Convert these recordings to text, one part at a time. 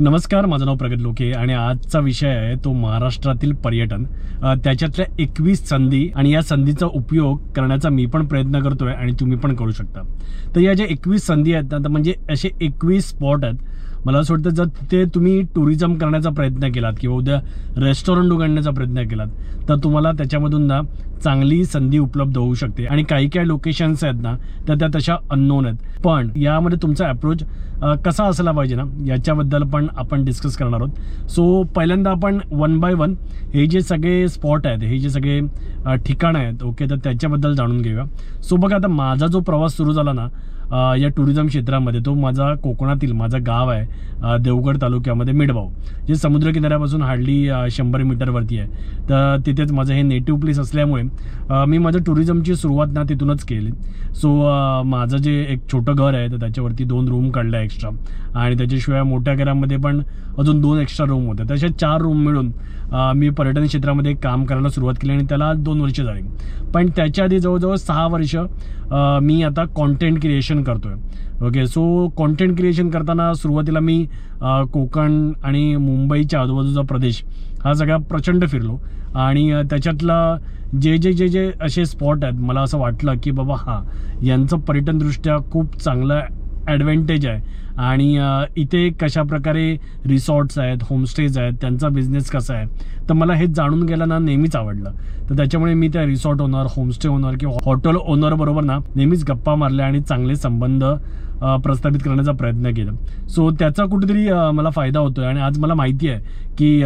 नमस्कार माझं नाव प्रगत लोके आणि आजचा विषय आहे तो महाराष्ट्रातील पर्यटन. त्याच्यातल्या एकवीस संधी आणि या संधीचा उपयोग करण्याचा मी पण प्रयत्न करतोय आणि तुम्ही पण करू शकता. तर या ज्या एकवीस संधी आहेत ना तर म्हणजे असे एकवीस स्पॉट आहेत मला असं वाटतं जर तिथे तुम्ही टुरिझम करण्याचा प्रयत्न केलात किंवा उद्या रेस्टॉरंट उघडण्याचा प्रयत्न केलात तर तुम्हाला त्याच्यामधून ना चांगली संधी उपलब्ध होऊ शकते. आणि काही काही लोकेशन्स आहेत ना तर त्या तशा अननोन आहेत. पण यामध्ये तुमचा अप्रोच कसा असला पाहिजे ना याच्याबद्दल पण आपण डिस्कस करणार आहोत. सो पहिल्यांदा आपण वन बाय वन हे जे सगळे स्पॉट आहेत हे जे सगळे ठिकाणं आहेत ओके तर त्याच्याबद्दल जाणून घेऊया. सो बघा आता माझा जो प्रवास सुरू झाला ना या टुरिझम क्षेत्रामध्ये तो माझा कोकणातील माझं गाव आहे देवगड तालुक्यामध्ये मिडबाव जे समुद्रकिनाऱ्यापासून हार्डली शंभर मीटरवरती आहे. तर तिथेच माझं हे नेटिव्ह प्लेस असल्यामुळे मी माझं टुरिझमची सुरुवात ना तिथूनच केली. सो माझं जे एक छोटं घर आहे तर त्याच्यावरती दोन रूम काढल्या एक्स्ट्रा आणि त्याच्याशिवाय मोठ्या घरामध्ये पण अजून दोन एक्स्ट्रा रूम होत्या तसे चार रूम मिळून मी पर्यटन क्षेत्रामध्ये काम करायला सुरुवात केली आणि त्याला दोन वर्ष झाली. पण त्याच्या आधी जवळजवळ सहा वर्ष मी आता कॉन्टेंट क्रिएशन करतोय. ओके सो कॉन्टेंट क्रिएशन करताना सुरुवातीला मी कोकण आणि मुंबईच्या आजूबाजूचा प्रदेश हा सगळा प्रचंड फिरलो. आणि त्याच्यातला जे जे जे जे असे स्पॉट आहेत मला असं वाटलं की बाबा हा यांचं पर्यटनदृष्ट्या खूप चांगलं ॲडव्हान्टेज आहे. आणि इथे कशा प्रकारे रिसॉर्ट्स आहेत होमस्टेज आहेत त्यांचा बिझनेस कसा आहे तर मला हे जाणून घ्यायला ना नेहमीच आवडलं. तर त्याच्यामुळे मी त्या रिसॉर्ट ओनर होमस्टे ओनर किंवा हॉटेल ओनर बरोबर ना नेहमीच गप्पा मारल्या आणि चांगले संबंध प्रस्थापित करण्याचा प्रयत्न केला. सो त्याचा कुठेतरी मला फायदा होतोय आणि आज मला माहिती आहे की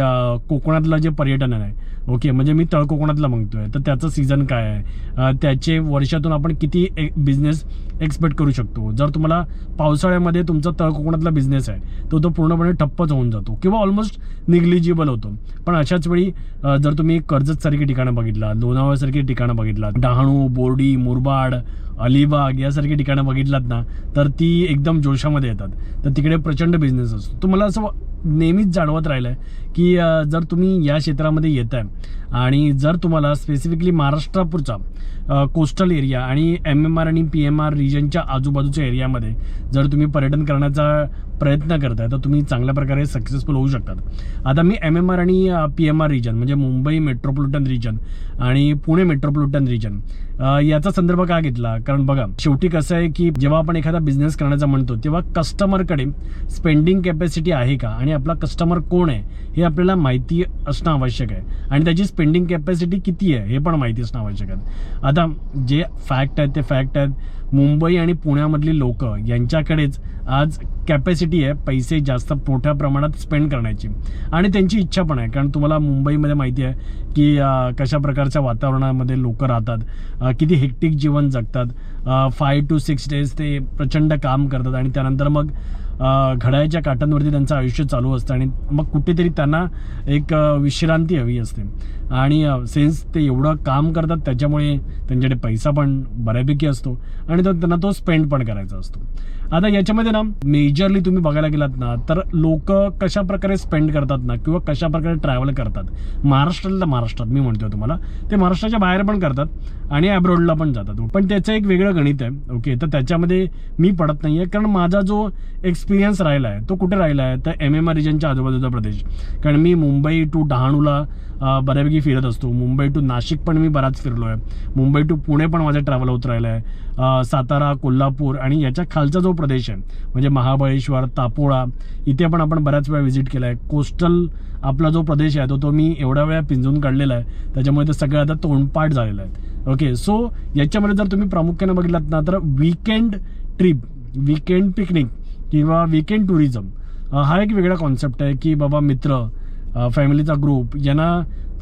कोकणातलं जे पर्यटन आहे ओके म्हणजे मी तळ कोकणातलं म्हणतोय तर त्याचं सीझन काय आहे? त्याचे वर्षातून आपण किती बिझनेस एक्सपेक्ट करू शकतो. जर तुम्हाला पावसाळ्यामध्ये तुमचा तळ कोकणातला बिझनेस आहे तो तो पूर्णपणे ठप्पच होऊन जातो किंवा ऑलमोस्ट निग्लिजिबल होतो. पण अशाच वेळी जर तुम्ही कर्जतसारखी ठिकाणं बघितला लोणावळ्यासारखी ठिकाणं बघितला डहाणू बोर्डी मुरबाड अलिबाग यासारखी ठिकाणं बघितलात ना तर ती एकदम जोशामध्ये येतात. तर तिकडे प्रचंड बिझनेस असतो. तुम्हाला असं नेहमीच जाणवत राहिलं आहे की जर तुम्ही या क्षेत्रामध्ये येत आहे आणि जर तुम्हाला स्पेसिफिकली महाराष्ट्रापूरचा कोस्टल एरिया आणि एम एम आर आणि पी एम आर रिजनच्या आजूबाजूच्या एरियामध्ये जर तुम्ही पर्यटन करण्याचा प्रयत्न करताय तर तुम्ही चांगल्या प्रकारे सक्सेसफुल होऊ शकतात. आता मी एम एम आर आणि पी एम आर रिजन म्हणजे मुंबई मेट्रोपॉलिटन रिजन आणि पुणे मेट्रोपॉलिटन रिजन याचा संदर्भ का घेतला? कारण बघा शेवटी कसं आहे की जेव्हा आपण एखादा बिझनेस करण्याचा म्हणतो तेव्हा कस्टमरकडे स्पेंडिंग कॅपॅसिटी आहे का? आणि आपला कस्टमर कोण आहे? हे आपल्याला माहिती असणं आवश्यक आहे. आणि त्याची स्पेंडिंग कॅपॅसिटी किती आहे हे पण माहिती असणं आवश्यक आहे. आता जे फॅक्ट आहेत ते फॅक्ट आहेत. मुंबई आणि पुण्यामधली लोक यांच्याकडेच आज कॅपॅसिटी आहे पैसे जास्त मोठ्या प्रमाणात स्पेंड करण्याची. आणि त्यांची इच्छा पण आहे कारण तुम्हाला मुंबईमध्ये माहिती आहे की कशा प्रकारच्या वातावरणामध्ये लोक राहतात किती हेक्टिक जीवन जगतात फाय टू सिक्स डेज ते प्रचंड काम करतात आणि त्यानंतर मग घड्याळच्या काटांवरती त्यांचं आयुष्य चालू असतं आणि मग कुठेतरी त्यांना एक विश्रांती हवी असते. आणि सेन्स ते एवढं काम करतात त्याच्यामुळे त्यांच्याकडे पैसा पण बऱ्यापैकी असतो आणि तो त्यांना तो स्पेंड पण करायचा असतो. आता याच्यामध्ये ना मेजरली तुम्ही बघायला गेलात ना तर लोक कशा प्रकारे स्पेंड करतात ना किंवा कशा प्रकारे ट्रॅव्हल करतात? महाराष्ट्रातल्या महाराष्ट्रात मी म्हणतोय तुम्हाला. ते महाराष्ट्राच्या बाहेर पण करतात आणि अब्रॉडला पण जातात. पण त्याचं एक वेगळं गणित आहे ओके तर त्याच्यामध्ये मी पडत नाही आहे कारण माझा जो एक्सपिरियन्स राहिला आहे तो कुठे राहिला आहे तर एम एम आर रिजनच्या आजूबाजूचा प्रदेश. कारण मी मुंबई टू डहाणूला बऱ्यापैकी जागी फिरत असतो. मुंबई टू नाशिक पण मी बराच फिरलो आहे मुंबई टू पुणे पण माझं ट्रॅव्हल होत राहिलं आहे सातारा कोल्हापूर आणि याच्या खालचा जो प्रदेश आहे म्हणजे महाबळेश्वर तापोळा इथे पण आपण बऱ्याच वेळा व्हिजिट केला आहे कोस्टल आपला जो प्रदेश आहे तो तो मी एवढ्या वेळा पिंजून काढलेला आहे त्याच्यामुळे ते सगळं आता तोंडपाठ झालेलं आहे. ओके सो याच्यामध्ये जर तुम्ही प्रामुख्याने बघितलात ना तर विकेंड ट्रिप विकेंड पिकनिक किंवा विकेंड टुरिझम हा एक वेगळा कॉन्सेप्ट आहे की बाबा मित्र फॅमिलीचा ग्रुप यांना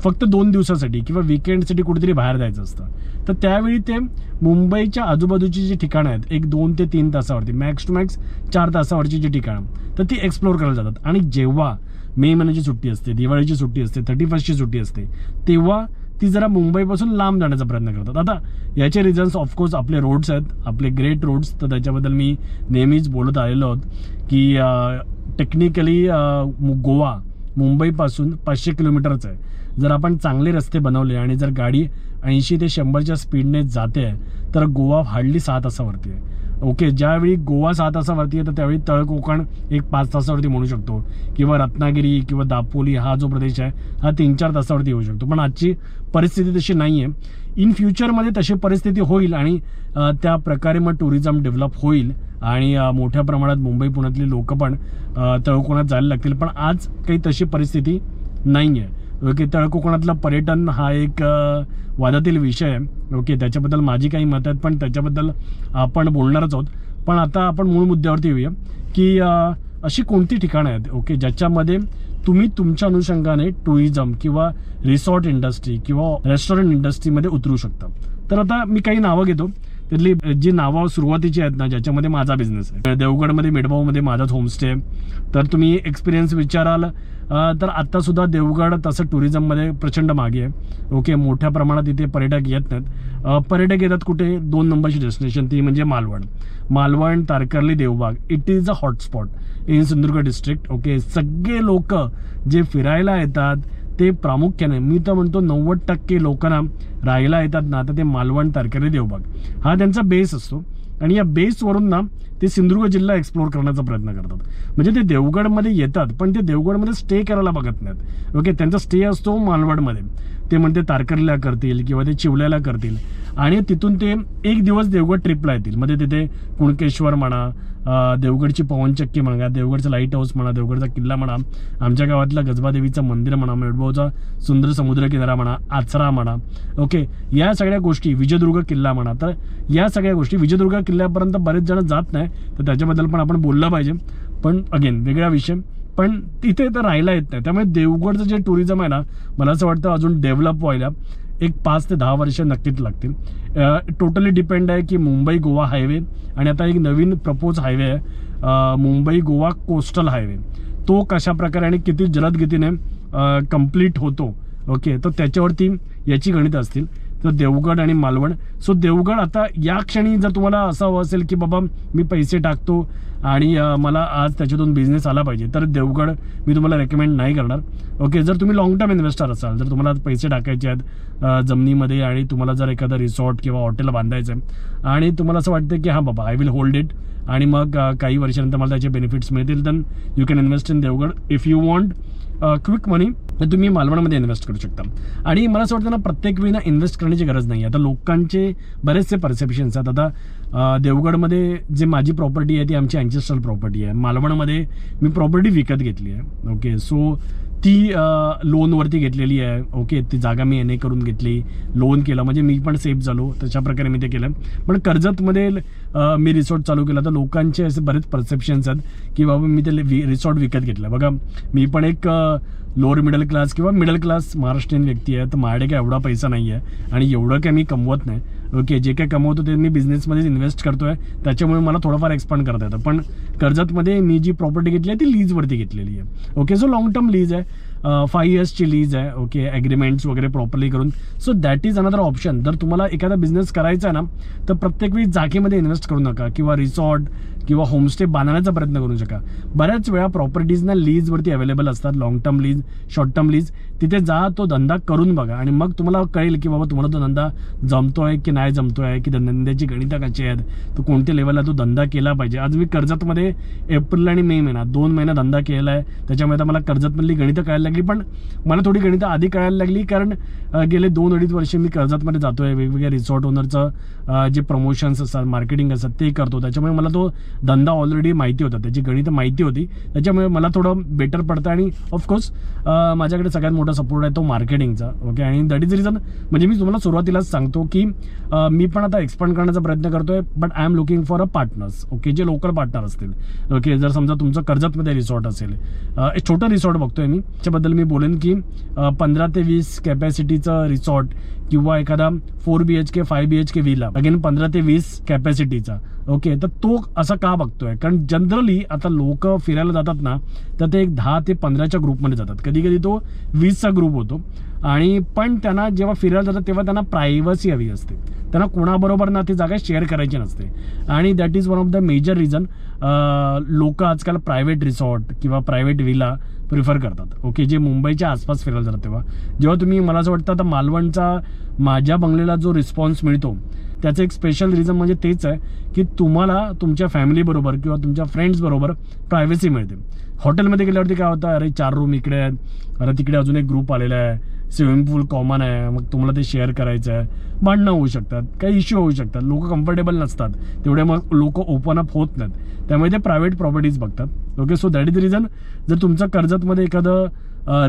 फक्त दोन दिवसासाठी किंवा विकेंडसाठी कुठेतरी बाहेर जायचं असतं. तर त्यावेळी ते मुंबईच्या आजूबाजूची जी ठिकाणं आहेत एक दोन ते तीन तासावरती मॅक्स टू मॅक्स चार तासावरची जी ठिकाणं तर ती एक्सप्लोर करायला जातात. आणि जेव्हा मे महिन्याची सुट्टी असते दिवाळीची सुट्टी असते थर्टी फर्स्टची सुट्टी असते तेव्हा ती जरा मुंबईपासून लांब जाण्याचा प्रयत्न करतात. आता याचे रिझन्स ऑफकोर्स आपले रोड्स आहेत आपले ग्रेट रोड्स तर त्याच्याबद्दल मी नेहमीच बोलत आलेलो आहोत की टेक्निकली गोवा मुंबईपासून पाचशे किलोमीटरच आहे. जर आपण चांगले रस्ते बनवले आणि जर गाडी ऐंशी ते शंभरच्या स्पीडने जाते तर गोवा हार्डली सहा तासावरती आहे. ओके ज्यावेळी गोवा सहा तासावरती आहे तर त्यावेळी तळ कोकण एक पाच तासावरती म्हणू शकतो. किंवा रत्नागिरी किंवा दापोली हा जो प्रदेश आहे हा तीन चार तासावरती येऊ शकतो. पण आजची परिस्थिती तशी नाही आहे इन फ्युचरमध्ये तशी परिस्थिती होईल आणि त्या प्रकारे मग टुरिझम डेव्हलप होईल आणि मोठ्या प्रमाणात मुंबई पुण्यातली लोक पण तळकोणात जायला लागतील. पण आज काही तशी परिस्थिती नाही आहे ओके तळकोकणातलं पर्यटन हा एक वादातील विषय आहे. ओके त्याच्याबद्दल माझी काही मत आहेत पण त्याच्याबद्दल आपण बोलणारच आहोत. पण आता आपण मूळ मुद्द्यावरती येऊया की अशी कोणती ठिकाणं आहेत? ओके ज्याच्यामध्ये तुम्ही तुमच्या अनुषंगाने टुरिझम किंवा रिसॉर्ट इंडस्ट्री किंवा रेस्टॉरंट इंडस्ट्रीमध्ये उतरू शकता. तर आता मी काही नावं घेतो. त्यातली जी नावं सुरुवातीची आहेत ना ज्याच्यामध्ये माझा बिझनेस आहे. देवगडमध्ये मिडभाऊमध्ये माझाच होमस्टे आहे. तर तुम्ही एक्सपिरियन्स विचाराल तर आत्तासुद्धा देवगड तसं टुरिझममध्ये प्रचंड मागे आहे. ओके मोठ्या प्रमाणात इथे पर्यटक येत नाहीत. पर्यटक येतात कुठे? दोन नंबरची डेस्टिनेशन ती म्हणजे Malvan. Malvan Tarkarli Devbag. It is a hotspot in Sindhudurg district okay सगळे लोक जे फिरायला येतात ते प्रामुख्याने मी तर म्हणतो नव्वद टक्के लोकांना राहायला येतात ना तर ते मालवण तारकर्ली देवबाग. हा त्यांचा बेस असतो. आणि या बेसवरून ना ते सिंधुदुर्ग जिल्हा एक्सप्लोर करण्याचा प्रयत्न करतात. म्हणजे ते देवगडमध्ये येतात पण ते देवगडमध्ये स्टे करायला बघत नाहीत. ओके त्यांचा स्टे असतो मालवडमध्ये. ते म्हणते तारकर्लीला करतील किंवा ते चिवल्याला करतील. आणि तिथून ते एक दिवस देवगड ट्रिपला येतील. म्हणजे तिथे कुणकेश्वर म्हणा देवगडची पवनचक्की म्हणा देवगडचं लाइट हाऊस म्हणा देवगडचा किल्ला म्हणा आमच्या गावातलं गजबादेवीचं मंदिर म्हणा मेडभाऊचा सुंदर समुद्र किनारा म्हणा आचरा म्हणा. ओके या सगळ्या गोष्टी विजयदुर्ग किल्ला म्हणा. तर या सगळ्या गोष्टी विजयदुर्ग किल्ल्यापर्यंत बरेच जण जात नाही तर त्याच्याबद्दल पण आपण बोललं पाहिजे. पण अगेन वेगळा विषय. पण तिथे तर राहायला येत नाही. त्यामुळे देवगडचं जे टुरिझम आहे ना मला असं वाटतं अजून डेव्हलप व्हायला. एक पाच ते दहा वर्ष नक्कीच लागतील. टोटली डिपेंड आहे की मुंबई गोवा हायवे आणि आता एक नवीन प्रपोज हायवे आहे मुंबई गोवा कोस्टल हायवे तो कशा प्रकारे आणि किती जलदगतीने कंप्लीट कंप्लीट होतो ओके तर त्याच्यावरती याची गणित असतील. तर देवगड आणि मालवण. सो देवगड आता या क्षणी जर तुम्हाला असं हवं असेल की बाबा मी पैसे टाकतो आणि मला आज त्याच्यातून बिझनेस आला पाहिजे तर देवगड मी तुम्हाला रेकमेंड नाही करणार. ओके जर तुम्ही लॉंग टर्म इन्व्हेस्टर असाल जर तुम्हाला पैसे टाकायचे आहेत जमिनीमध्ये आणि तुम्हाला जर एखादं रिसॉर्ट किंवा हॉटेल बांधायचं आहे आणि तुम्हाला असं वाटतं की हां बाबा आय विल होल्ड इट आणि मग काही वर्षानंतर मला त्याचे बेनिफिट्स मिळतील. तर you can invest in Devgad if you want quick money तर तुम्ही मालवणमध्ये इन्व्हेस्ट करू शकता. आणि मला असं वाटतं ना प्रत्येक वेळी ना इन्व्हेस्ट करण्याची गरज नाही. आता लोकांचे बरेचसे परसेप्शन्स आहेत. आता देवगडमध्ये जे माझी प्रॉपर्टी आहे ती आमची अँचेस्ट्रल प्रॉपर्टी आहे. मालवणमध्ये मी प्रॉपर्टी विकत घेतली आहे. ओके सो ती लोनवरती घेतलेली आहे. ओके ती जागा मी एन ए करून घेतली. लोन केलं. म्हणजे मी पण सेफ झालो. तशा प्रकारे मी ते केलं. पण कर्जतमध्ये मी रिसॉर्ट चालू केला. तर लोकांचे असे बरेच परसेप्शन्स आहेत की बाबा मी ते रिसॉर्ट विकत घेतलं. बघा मी पण एक लोअर मिडल क्लास किंवा मिडल क्लास महाराष्ट्रीयन व्यक्ती आहे तर माझ्याकडे काय एवढा पैसा नाही आहे आणि एवढं काय मी कमवत नाही. ओके जे काय कमवतो ते मी बिझनेसमध्येच इन्व्हेस्ट करतोय. त्याच्यामुळे मला थोडंफार एक्सपांड करता येतं. पण कर्जतमध्ये मी जी प्रॉपर्टी घेतली आहे ती लीजवरती घेतलेली आहे. Okay so long term lease आहे. फाय इयर्सची लीज आहे ओके ॲग्रीमेंट्स वगैरे प्रॉपरली करून. So that is another option जर तुम्हाला एखादा बिझनेस करायचा आहे ना तर प्रत्येक वेळी जागेमध्ये इन्व्हेस्ट करू नका किंवा रिसॉर्ट किंवा होमस्टे बांधण्याचा प्रयत्न करू शका बऱ्याच वेळा प्रॉपर्टीजना लीजवरती अवेलेबल असतात long term lease short term lease तिथे जा तो धंदा करून बघा. आणि मग तुम्हाला कळेल की बाबा तुम्हाला तो धंदा जमतोय की नाही जमतोय की धंद्याची गणितं कशी आहेत तो कोणत्या लेवलला तो धंदा केला पाहिजे. आज मी कर्जतमध्ये एप्रिल आणि मे महिना दोन महिना धंदा केला आहे. त्याच्यामुळे आता मला कर्जतमधली गणितं कळायला लागली पण मला थोडी गणितं आधी कळायला लागली कारण गेले दोन अडीच वर्ष मी कर्जतमध्ये जातोय. वेगवेगळ्या रिसॉर्ट ओनरचं जे प्रमोशन्स असतात मार्केटिंग असतात ते करतो. त्याच्यामुळे मला तो धंदा ऑलरेडी माहिती होता. त्याची गणितं माहिती होती. त्याच्यामुळे मला थोडं बेटर पडतं आणि ऑफकोर्स माझ्याकडे सगळ्यात मोठा सपोर्ट आहे तो मार्केटिंगचा ओके आणि दॅट इज रिझन म्हणजे मी तुम्हाला सुरुवातीलाच सांगतो की मी पण आता एक्सपांड करण्याचा प्रयत्न करतोय but I am looking for a partners okay जे लोकल पार्टनर असतील. ओके जर समजा तुमचं कर्जतमध्ये रिसॉर्ट असेल. एक छोटं रिसॉर्ट बघतोय मी. त्याच्याबद्दल मी बोलेन की पंधरा ते वीस कॅपॅसिटीचं रिसॉर्ट किंवा एखादा four B H K five B H K villa again पंधरा ते वीस कॅपॅसिटीचा ओके तर तो असा का बघतोय? कारण जनरली आता लोक फिरायला जातात ना तर ते एक दहा ते पंधराच्या ग्रुपमध्ये जातात. कधी कधी तो वीसचा ग्रुप होतो. आणि पण त्यांना जेव्हा फिरायला जातात तेव्हा त्यांना प्रायव्हसी हवी असते. त्यांना कोणाबरोबर ना ती जागा शेअर करायची नसते. आणि that is one of the major reason लोक आजकाल प्रायव्हेट रिसॉर्ट किंवा प्रायव्हेट विला प्रिफर करतात. ओके जे मुंबईच्या आसपास फिरायला जातात तेव्हा. जेव्हा तुम्ही मला असं वाटतं आता मालवणचा माझ्या बंगलेला जो रिस्पॉन्स मिळतो त्याचं एक स्पेशल रिझन म्हणजे तेच आहे की तुम्हाला तुमच्या फॅमिलीबरोबर किंवा तुमच्या फ्रेंड्सबरोबर प्रायव्हसी मिळते. हॉटेलमध्ये गेल्यावरती काय होतं अरे चार रूम इकडे आहेत. अरे तिकडे अजून एक ग्रुप आलेला आहे. स्विमिंग पूल कॉमन आहे. मग तुम्हाला ते शेअर करायचं आहे. भांडणं होऊ शकतात. काही इश्यू होऊ शकतात. लोक कम्फर्टेबल नसतात. तेवढे मग लोक ओपन अप होत नाहीत. त्यामुळे ते प्रायव्हेट प्रॉपर्टीज बघतात. Okay so that is reason जर तुमचं कर्जतमध्ये एखादं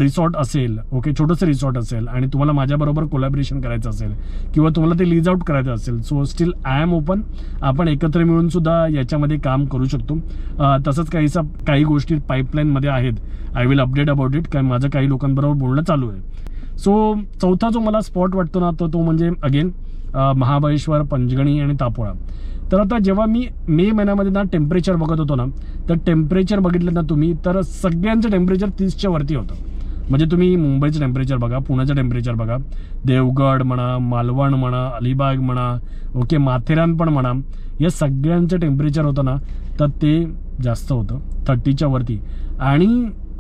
रिसॉर्ट असेल ओके छोटंसं रिसॉर्ट असेल आणि तुम्हाला माझ्याबरोबर कोलॅबरेशन करायचं असेल किंवा तुम्हाला ते लीज आउट करायचं असेल so still I am open आपण एकत्र मिळून सुद्धा याच्यामध्ये काम करू शकतो. तसंच काहीसा काही गोष्टी पाईपलाईनमध्ये आहेत. I will update about it कारण माझं काही लोकांबरोबर बोलणं चालू आहे. सो चौथा जो मला स्पॉट वाटतो ना तो तो म्हणजे अगेन महाबळेश्वर पंचगणी आणि तापोळा. तर आता जेव्हा मी मे महिन्यामध्ये ना टेम्परेचर बघत होतो ना तर टेम्परेचर बघितलं ना तुम्ही तर सगळ्यांचं टेम्परेचर तीसच्या वरती होतं. म्हणजे तुम्ही मुंबईचं टेम्परेचर बघा पुण्याचं टेम्परेचर बघा देवगड म्हणा मालवण म्हणा अलिबाग म्हणा ओके माथेरान पण म्हणा या सगळ्यांचं टेम्परेचर होतं ना तर ते जास्त होतं थर्टीच्या वरती. आणि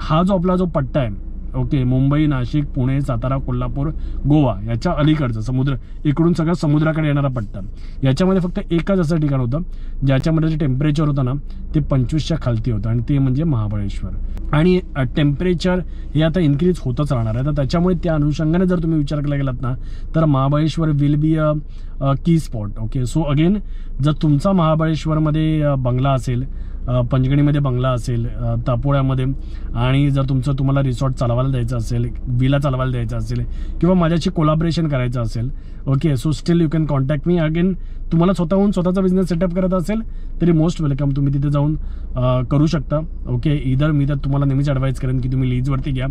हा जो आपला जो पट्टा आहे ओके मुंबई नाशिक पुणे सातारा कोल्हापूर गोवा याच्या अलीकडचं समुद्र इकडून सगळं समुद्राकडे येणारा पट्टा. याच्यामध्ये फक्त एकच असं ठिकाण होतं ज्याच्यामध्ये जे टेम्परेचर होतं ना ते पंचवीसच्या खालती होतं आणि ते म्हणजे महाबळेश्वर. आणि टेम्परेचर हे आता इन्क्रीज होतच राहणार आहे. तर त्याच्यामुळे त्या अनुषंगाने जर तुम्ही विचार केला गेलात ना तर महाबळेश्वर विल बी अ की स्पॉट ओके सो अगेन जर तुमचा महाबळेश्वरमध्ये बंगला असेल पंचगणीमध्ये बंगला असेल तापोळ्यामध्ये आणि जर तुमचं तुम्हाला रिसॉर्ट चालवायला द्यायचं असेल विला चालवायला द्यायचं असेल किंवा माझ्याशी कोलाबरेशन करायचं असेल okay so still you can contact me again तुम्हाला स्वतःहून स्वतःचा बिझनेस सेटअप करत असेल तरी मोस्ट वेलकम तुम्ही तिथे जाऊन करू शकता. ओके इधर मी तर तुम्हाला नेहमीच ॲडवाईस करेन की तुम्ही लीजवरती घ्या.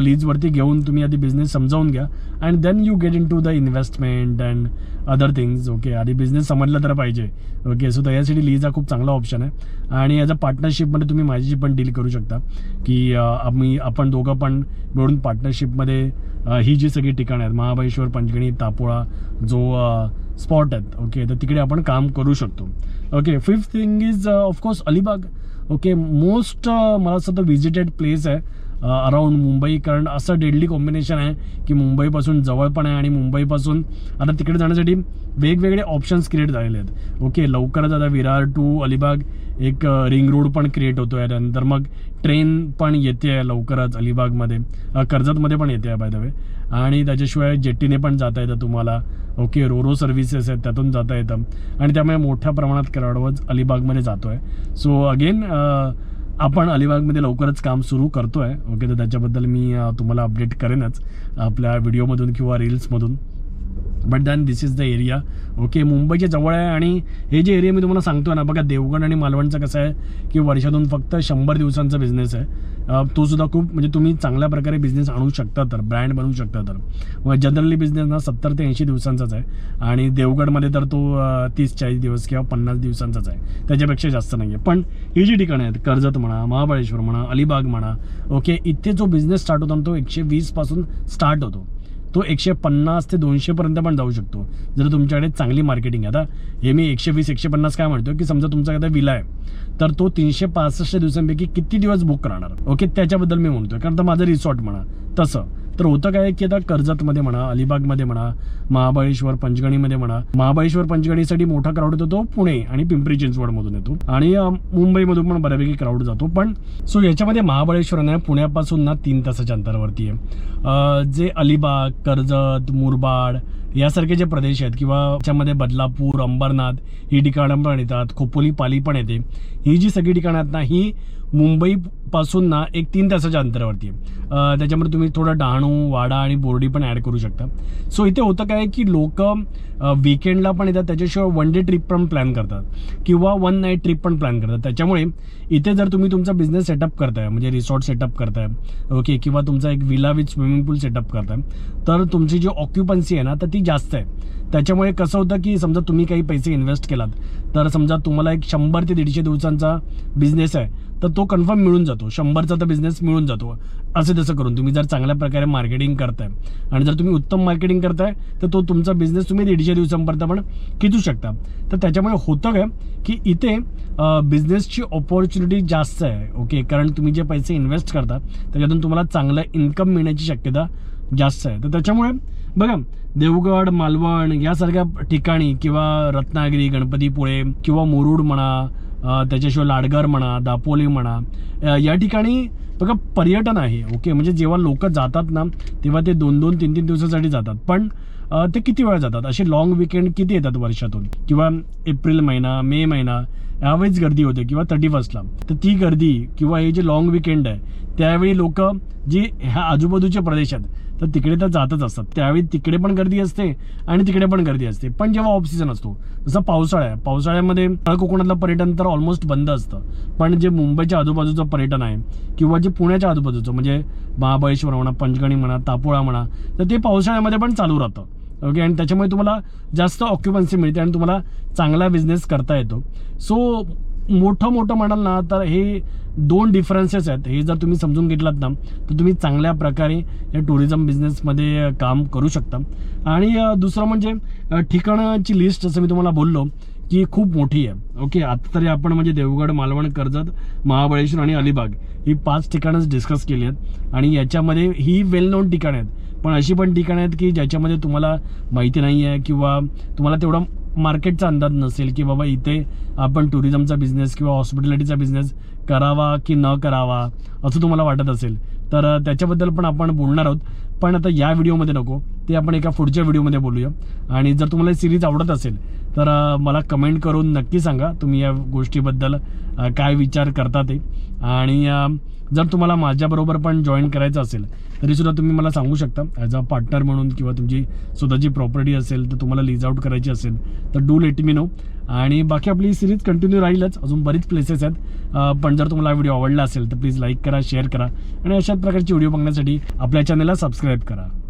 लीजवरती घेऊन तुम्ही आधी बिझनेस समजावून घ्या. And then you get in to the investment and other things okay आधी बिझनेस समजला तर पाहिजे ओके सो त्याच्यासाठी लीज हा खूप चांगला ऑप्शन आहे. आणि ॲज अ पार्टनरशिपमध्ये तुम्ही माझी पण डील करू शकता की आम्ही आपण दोघं पण मिळून पार्टनरशिपमध्ये ही जी सगळी ठिकाणं आहेत महाबळेश्वर पंचगणी तापोळा जो स्पॉट आहेत ओके तर तिकडे आपण काम करू शकतो. Okay fifth thing is of course Alibag. Okay most मला असं तर विजिटेड प्लेस आहे. अराऊंड मुंबई कारण असं डेडली कॉम्बिनेशन आहे की मुंबईपासून जवळ पण आहे आणि मुंबईपासून आता तिकडे जाण्यासाठी वेगवेगळे ऑप्शन्स क्रिएट झालेले आहेत. ओके लवकरच आता विरार टू अलिबाग एक रिंग रोड पण क्रिएट होतो आहे त्यानंतर मग ट्रेन पण येते आहे लवकरच अलिबागमध्ये. कर्जतमध्ये पण येते आहे बाय द वे आणि त्याच्याशिवाय जेट्टीने पण जाता येतं तुम्हाला. ओके रोरो सर्व्हिसेस आहेत त्यातून जाता येतं. आणि त्यामुळे मोठ्या प्रमाणात कराडवज अलिबागमध्ये जातो आहे सो अगेन आपण अलिबागमध्ये लवकरच काम सुरू करतो आहे ओके तर त्याच्याबद्दल मी तुम्हाला अपडेट करेनच. आपल्या व्हिडिओमधून किंवा रील्समधून but then this is the area okay मुंबईच्या जवळ आहे आणि हे जे एरिया मी तुम्हाला सांगतो ना बघा देवगड आणि मालवणचं कसं आहे की वर्षातून फक्त शंभर दिवसांचा बिझनेस आहे. तो सुद्धा खूप म्हणजे तुम्ही चांगल्या प्रकारे बिझनेस आणू शकता तर ब्रँड बनवू शकता तर. जनरली बिझनेस ना सत्तर ते ऐंशी दिवसांचाच आहे. आणि देवगडमध्ये तर तो तीस चाळीस दिवस किंवा पन्नास दिवसांचाच आहे. त्याच्यापेक्षा जास्त नाही आहे पण ही जी ठिकाणं आहेत कर्जत म्हणा महाबळेश्वर म्हणा अलिबाग म्हणा ओके इथे जो बिझनेस स्टार्ट होतो ना तो एकशे वीसपासून स्टार्ट होतो. तो एकशे पन्नास ते दोनशेपर्यंत पण जाऊ शकतो. जर तुमच्याकडे चांगली मार्केटिंग आहे. आता हे मी एकशे वीस एकशे पन्नास काय म्हणतो की समजा तुमचा एखादा विला आहे तर तो तीनशे पासष्ट दिवसांपैकी किती दिवस बुक राहणार ओके त्याच्याबद्दल मी म्हणतोय. कारण तर माझं रिसॉर्ट म्हणा. तसं. तर होतं काय की आता कर्जतमध्ये म्हणा अलिबागमध्ये म्हणा महाबळेश्वर पंचगणीमध्ये म्हणा महाबळेश्वर पंचगणीसाठी मोठा क्राऊड येतो तो पुणे आणि पिंपरी चिंचवडमधून येतो. आणि मुंबईमधून पण बऱ्यापैकी क्राऊड जातो. पण सो याच्यामध्ये महाबळेश्वर ना पुण्यापासून ना तीन तासाच्या अंतरावरती आहे. जे अलिबाग कर्जत मुरबाड यासारखे जे प्रदेश आहेत किंवा त्याच्यामध्ये बदलापूर अंबरनाथ ही ठिकाणं पण येतात खोपोली पाली पण येते. ही जी सगळी ठिकाणं आहेत ना ही मुंबईपासून ना एक तीन तासाच्या अंतरावरती आहे त्याच्यामध्ये तुम्ही थोडं डहाणू वाडा आणि बोर्डी पण ॲड करू शकता. सो इथे होतं काय की लोक विकेंडला पण येतात. त्याच्याशिवाय वन डे ट्रिप पण प्लॅन करतात. किंवा वन नाईट ट्रिप पण प्लॅन करतात. त्याच्यामुळे इथे जर तुम्ही तुमचा बिझनेस सेटअप करताय म्हणजे रिसॉर्ट सेटअप करताय ओके किंवा तुमचा एक villa with swimming pool setup करताय तर तुमची जी ऑक्युपन्सी आहे ना तर ती जास्त आहे. त्याच्यामुळे कसं होतं की समजा तुम्ही काही पैसे इन्व्हेस्ट केलात तर समजा तुम्हाला एक शंभर ते दीडशे दिवसांचा बिझनेस आहे तर तो कन्फर्म मिळून जातो. शंभरचा तर बिझनेस मिळून जातो. असं तसं करून तुम्ही जर चांगल्या प्रकारे मार्केटिंग करताय आणि जर तुम्ही उत्तम मार्केटिंग करताय तर तो तुमचा बिझनेस तुम्ही दीडशे दिवसांपर्यंत पण खिचू शकता. तर त्याच्यामुळे होतं काय की इथे बिझनेसची ऑपॉर्च्युनिटी जास्त आहे ओके कारण तुम्ही जे पैसे इन्व्हेस्ट करता त्याच्यातून तुम्हाला चांगलं इन्कम मिळण्याची शक्यता जास्त आहे. तर त्याच्यामुळे बघा देवगड मालवण यासारख्या ठिकाणी किंवा रत्नागिरी गणपतीपुळे किंवा मुरुड म्हणा त्याच्याशिवाय लाडगर म्हणा दापोली म्हणा या ठिकाणी बघा पर्यटन आहे ओके? म्हणजे जेव्हा लोक जातात ना तेव्हा ते दोन दोन तीन तीन दिवसासाठी जातात. पण ते किती वेळा जातात? असे लॉंग विकेंड किती येतात वर्षातून? किंवा एप्रिल महिना मे महिना यावेळीच गर्दी होते किंवा थर्टी फर्स्टला तर ती गर्दी किंवा हे जे लॉंग विकेंड आहे त्यावेळी लोक जी ह्या आजूबाजूच्या प्रदेशात तर तिकडे तर जातच असतात. त्यावेळी तिकडे पण गर्दी असते आणि तिकडे पण गर्दी असते. पण जेव्हा ऑफ सीझन असतो जसं पावसाळा आहे. पावसाळ्यामध्ये कोकणातलं पर्यटन तर ऑलमोस्ट बंद असतं. पण जे मुंबईच्या आजूबाजूचं पर्यटन आहे किंवा जे पुण्याच्या आजूबाजूचं म्हणजे महाबळेश्वर म्हणा पंचगणी म्हणा तापोळा म्हणा तर ते पावसाळ्यामध्ये पण चालू राहतं. ओके आणि त्याच्यामुळे तुम्हाला जास्त ऑक्युपन्सी मिळते आणि तुम्हाला चांगला बिझनेस करता येतो. सो मोठं मोठं म्हणाल ना तर हे दोन डिफरन्सेस आहेत. हे जर तुम्ही समजून घेतलात ना तर तुम्ही चांगल्या प्रकारे या टुरिझम बिझनेसमध्ये काम करू शकता. आणि दुसरं म्हणजे ठिकाणाची लिस्ट जसं मी तुम्हाला बोललो की खूप मोठी आहे. ओके आता तरी आपण म्हणजे देवगड मालवण कर्जत महाबळेश्वर आणि अलिबाग ही पाच ठिकाणंच डिस्कस केली आहेत. आणि याच्यामध्ये ही वेल नोन ठिकाणं आहेत. पण अशी पण ठिकाणं आहेत की ज्याच्यामध्ये तुम्हाला माहिती नाही आहे किंवा तुम्हाला तेवढा मार्केटचा अंदाज नसेल की बाबा इथे आपण टुरिझमचा बिझनेस किंवा हॉस्पिटॅलिटीचा बिझनेस करावा की न करावा असं तुम्हाला वाटत असेल. तर त्याच्याबद्दल पण आपण बोलणार आहोत. पण आता या व्हिडिओमध्ये नको. ते आपण एका पुढच्या व्हिडिओमध्ये बोलूया. आणि जर तुम्हाला सिरीज आवडत असेल तर मला कमेंट करून नक्की सांगा तुम्ही या गोष्टीबद्दल काय विचार करता ते. आणि जर तुम्हाला माझ्याबरोबर पण जॉईन करायचं असेल तरीसुद्धा तुम्ही मला सांगू शकता. ॲज अ पार्टनर म्हणून किंवा तुमची स्वतःची प्रॉपर्टी असेल तर तुम्हाला लिज आउट करायची असेल तर डू लेट मी नो आणि बाकी आपली सिरीज कंटिन्यू राहीलच. अजून बरीच प्लेसेस आहेत. पण जर तुम्हाला व्हिडिओ आवडला असेल तर प्लीज लाईक करा शेअर करा. आणि अशाच प्रकारचे व्हिडिओ बघण्यासाठी आपल्या चॅनलला सबस्क्राईब करा.